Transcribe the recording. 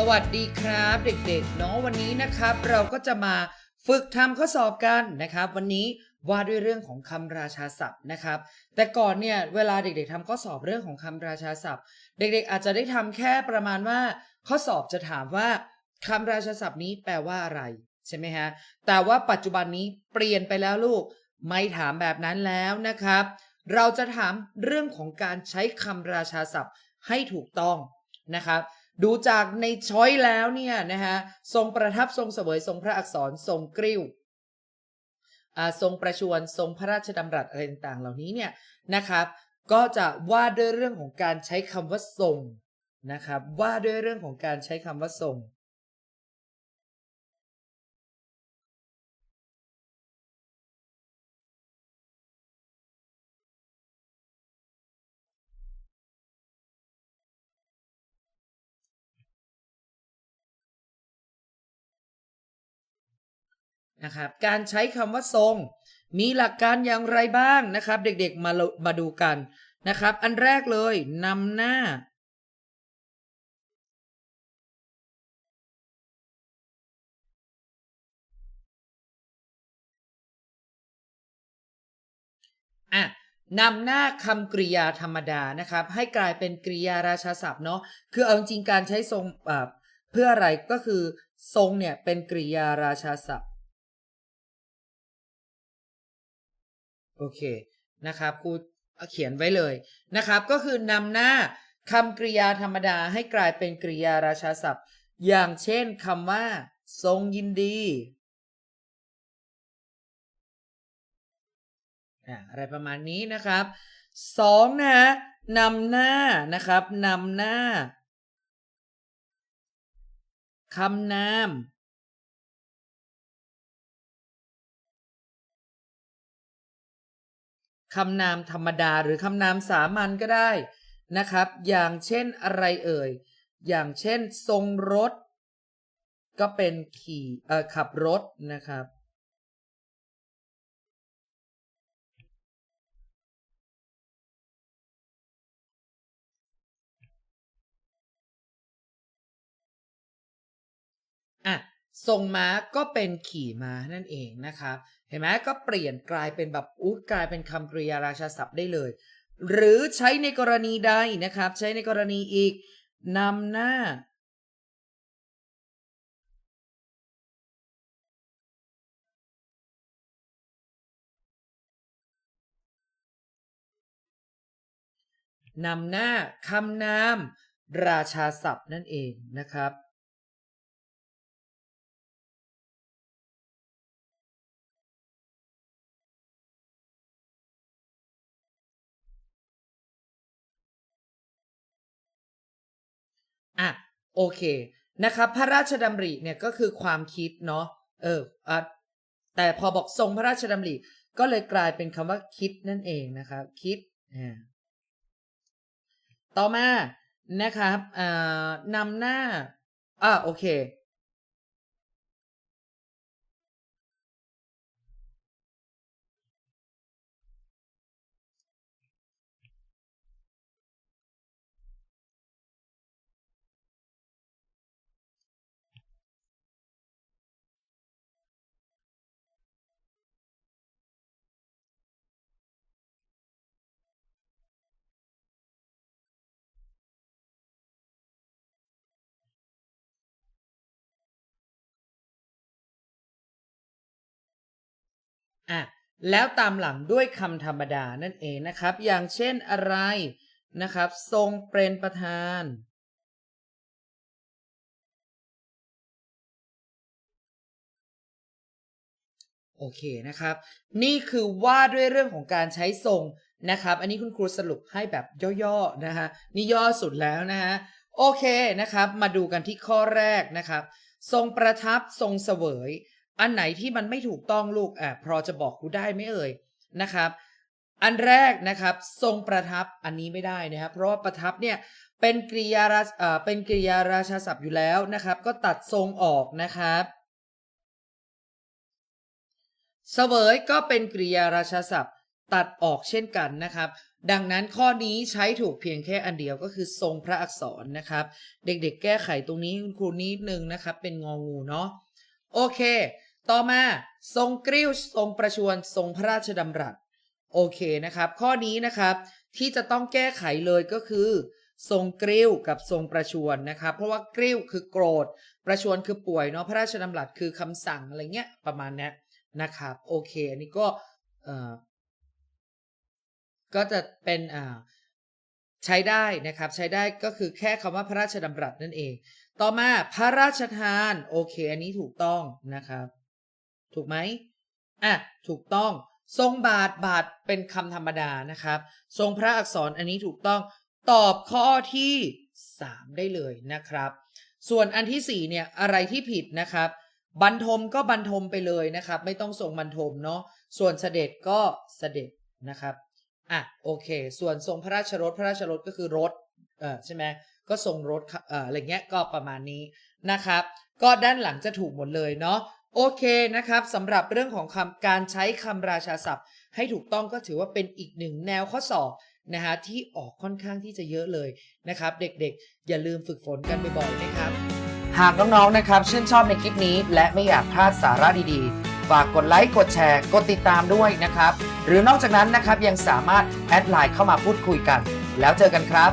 สวัสดีครับเด็กๆเนาะวันนี้นะครับ เราก็จะมาฝึกทำข้อสอบกันนะครับ วันนี้ว่าด้วยเรื่องของคำราชาศัพท์นะครับ แต่ก่อนเนี่ยเวลาเด็กๆทำข้อสอบเรื่องของคำราชาศัพท์ เด็กๆ อาจจะได้ทำแค่ประมาณว่า ข้อสอบจะถามว่าคำราชาศัพท์นี้แปลว่าอะไรใช่ไหมฮะแต่ว่าปัจจุบันนี้เปลี่ยนไปแล้วลูก ไม่ถามแบบนั้นแล้วนะครับ เราจะถามเรื่องของการใช้คำราชาศัพท์ให้ถูกต้องนะครับ ดูจากในช้อยแล้วเนี่ยนะฮะทรงประทับทรงเสวยทรงพระอักษรทรงกริ้วทรงประชวรทรงพระราชดำรัสอะไรต่างๆ เหล่านี้เนี่ยนะครับ ก็จะว่าด้วยเรื่องของการใช้คำว่าทรงนะครับ ว่าด้วยเรื่องของการใช้คำว่าทรง นะครับการใช้คำว่าทรง มีหลักการอย่างไรบ้างนะครับ เด็กๆมามาดูกันนะครับ อันแรกเลยนำหน้า อะนำหน้าคำกริยาธรรมดานะครับ ให้กลายเป็นกริยาราชาศัพท์เนาะคือเอาจริงการใช้ทรงเพื่ออะไรก็คือ ทรงเนี่ยเป็นกริยาราชาศัพท์ โอเคนะครับครูเขียนไว้เลยนะครับ ก็คือนำหน้าคำกริยาธรรมดาให้กลายเป็นกริยาราชาศัพท์ อย่างเช่นคำว่า ทรงยินดีอะไรประมาณนี้นะครับสองนะฮะนำหน้านะครับนำหน้าคำนาม คำนามธรรมดาหรือคำนามสามัญก็ได้นะครับ อย่างเช่นอะไรเอ่ย อย่างเช่น ทรงรถ ก็เป็นขี่เอ่อขับรถนะครับ อะ ทรงม้าก็เป็นขี่ม้านั่นเองนะครับเห็นไหมก็เปลี่ยนกลายเป็นแบบอู้กลายเป็นคำกริยาราชาศัพท์ได้เลย หรือใช้ในกรณีใดนะครับ ใช้ในกรณีอีกนำหน้า นำหน้าคำนาม ราชาศัพท์นั่นเองนะครับ อะโอเคนะครับพระราชดำริเนี่ยก็คือความคิดเนาะเอออะแต่พอบอกทรงพระราชดำริก็เลยกลายเป็นคำว่าคิดนั่นเองนะครับ คิดอ่าต่อมานะครับอ่านำหน้าอ่าโอเค อะแล้วตามหลังด้วยคำธรรมดานั่นเองนะครับ อย่างเช่นอะไรนะครับ ทรงเป็นประธาน โอเคนะครับ นี่คือว่าด้วยเรื่องของการใช้ทรงนะครับ อันนี้คุณครูสรุปให้แบบย่อๆนะฮะนี่ย่อสุดแล้วนะฮะโอเคนะครับ มาดูกันที่ข้อแรกนะครับ ทรงประทับทรงเสวย อันไหนที่มันไม่ถูกต้องลูกอะพอจะบอกครูได้ไหมเอ่ยนะครับ อันแรกนะครับ ทรงประทับอันนี้ไม่ได้นะครับ เพราะว่าประทับเนี่ยเป็นกริยาราเอ่อเป็นกริยาราชาศัพท์อยู่แล้วนะครับ ก็ตัดทรงออกนะครับเสวยก็เป็นกริยาราชาศัพท์ตัดออกเช่นกันนะครับ ดังนั้นข้อนี้ใช้ถูกเพียงแค่อันเดียวก็คือทรงพระอักษรนะครับ เด็กๆ แก้ไขตรงนี้คุณครูนิดนึงนะครับ เป็นงองูเนาะโอเค ต่อมาทรงกริ้วทรงประชวรทรงพระราชดำรัสโอเคนะครับ ข้อนี้นะครับที่จะต้องแก้ไขเลยก็คือ ทรงกริ้วกับทรงประชวรนะครับ เพราะว่ากริ้วคือโกรธ ประชวรคือป่วยเนาะพระราชดำรัสคือคำสั่งอะไรเงี้ยประมาณนี้นะครับ โอเคอันนี้ก็เอ่อก็จะเป็นอ่าใช้ได้นะครับใช้ได้ก็คือแค่คำว่าพระราชดำรัสนั่นเอง ต่อมาพระราชทาน โอเค อันนี้ถูกต้องนะครับ ถูกไหมอะถูกต้อง ทรงบาทบาทเป็นคำธรรมดานะครับ ทรงพระอักษรอันนี้ถูกต้องตอบข้อที่ 3 ได้เลยนะครับ ส่วนอันที่4เนี่ยอะไรที่ผิดนะครับบรรทมก็บรรทมไปเลยนะครับ ไม่ต้องทรงบรรทมเนาะส่วนเสด็จก็เสด็จนะครับอะโอเค ส่วนทรงพระราชรถพระราชรถก็คือรถเออใช่ไหมก็ทรงรถเอออะไรเงี้ยก็ประมาณนี้นะครับ ก็ด้านหลังจะถูกหมดเลยเนาะ โอเคนะครับสำหรับเรื่องของคำการใช้คำราชาศัพท์ ให้ถูกต้องก็ถือว่าเป็นอีกหนึ่งแนวข้อสอบนะฮะที่ออกค่อนข้างที่จะเยอะเลยนะครับ เด็กๆ อย่าลืมฝึกฝนกันบ่อยๆนะครับ หากน้องๆนะครับชื่นชอบในคลิปนี้ และไม่อยากพลาดสาระดีๆ ฝากกดไลค์กดแชร์กดติดตามด้วยนะครับ หรือนอกจากนั้นนะครับยังสามารถแอดไลน์เข้ามาพูดคุยกัน แล้วเจอกันครับ